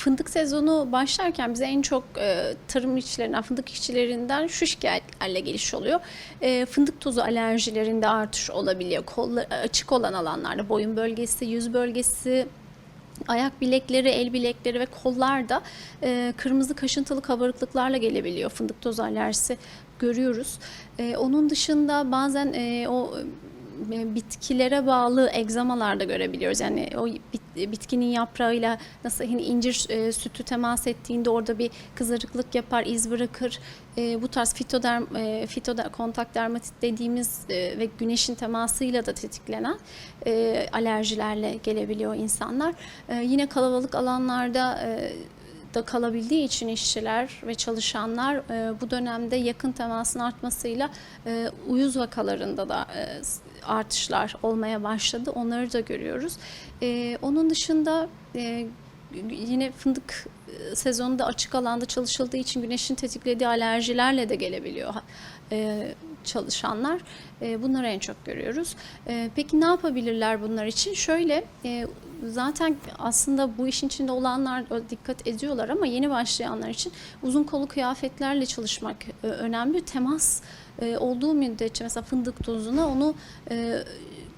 Fındık sezonu başlarken bize en çok e, tarım işçilerinden, fındık işçilerinden şu şikayetlerle geliş oluyor. E, fındık tozu alerjilerinde artış olabiliyor. Kollar, açık olan alanlarda boyun bölgesi, yüz bölgesi, ayak bilekleri, el bilekleri ve kollarda e, kırmızı kaşıntılı kabarıklıklarla gelebiliyor fındık tozu alerjisi görüyoruz. E, onun dışında bazen e, o e, bitkilere bağlı egzamalar da görebiliyoruz. Yani o bit- bitkinin yaprağıyla nasıl hani incir e, sütü temas ettiğinde orada bir kızarıklık yapar, iz bırakır. E, bu tarz fitoderm, e, fitoder, kontak dermatit dediğimiz e, ve güneşin temasıyla da tetiklenen e, alerjilerle gelebiliyor insanlar. E, yine kalabalık alanlarda e, da kalabildiği için işçiler ve çalışanlar e, bu dönemde yakın temasın artmasıyla e, uyuz vakalarında da e, artışlar olmaya başladı. Onları da görüyoruz. E, onun dışında e, yine fındık e, sezonunda açık alanda çalışıldığı için güneşin tetiklediği alerjilerle de gelebiliyor e, çalışanlar. E, bunları en çok görüyoruz. E, peki ne yapabilirler bunlar için? Şöyle e, zaten aslında bu işin içinde olanlar dikkat ediyorlar ama yeni başlayanlar için uzun kolu kıyafetlerle çalışmak e, önemli. Temas e, olduğu müddetçe mesela fındık tozuna onu e,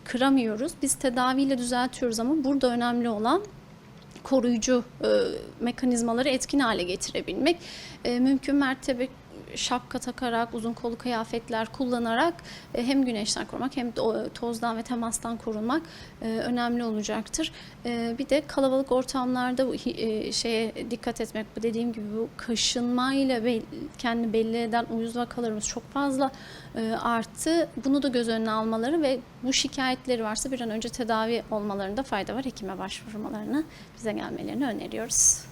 kıramıyoruz. Biz tedaviyle düzeltiyoruz ama burada önemli olan koruyucu e, mekanizmaları etkin hale getirebilmek. E, mümkün mertebe şapka takarak, uzun kolu kıyafetler kullanarak e, hem güneşten korumak hem tozdan ve temastan korunmak e, önemli olacaktır. E, bir de kalabalık ortamlarda şeye dikkat etmek. Bu Dediğim gibi bu kaşınmayla kendini belli eden uyuz vakalarımız çok fazla arttı. Bunu da göz önüne almaları ve bu şikayetleri varsa bir an önce tedavi olmalarında fayda var. Hekime başvurmalarını bize gelmelerini öneriyoruz.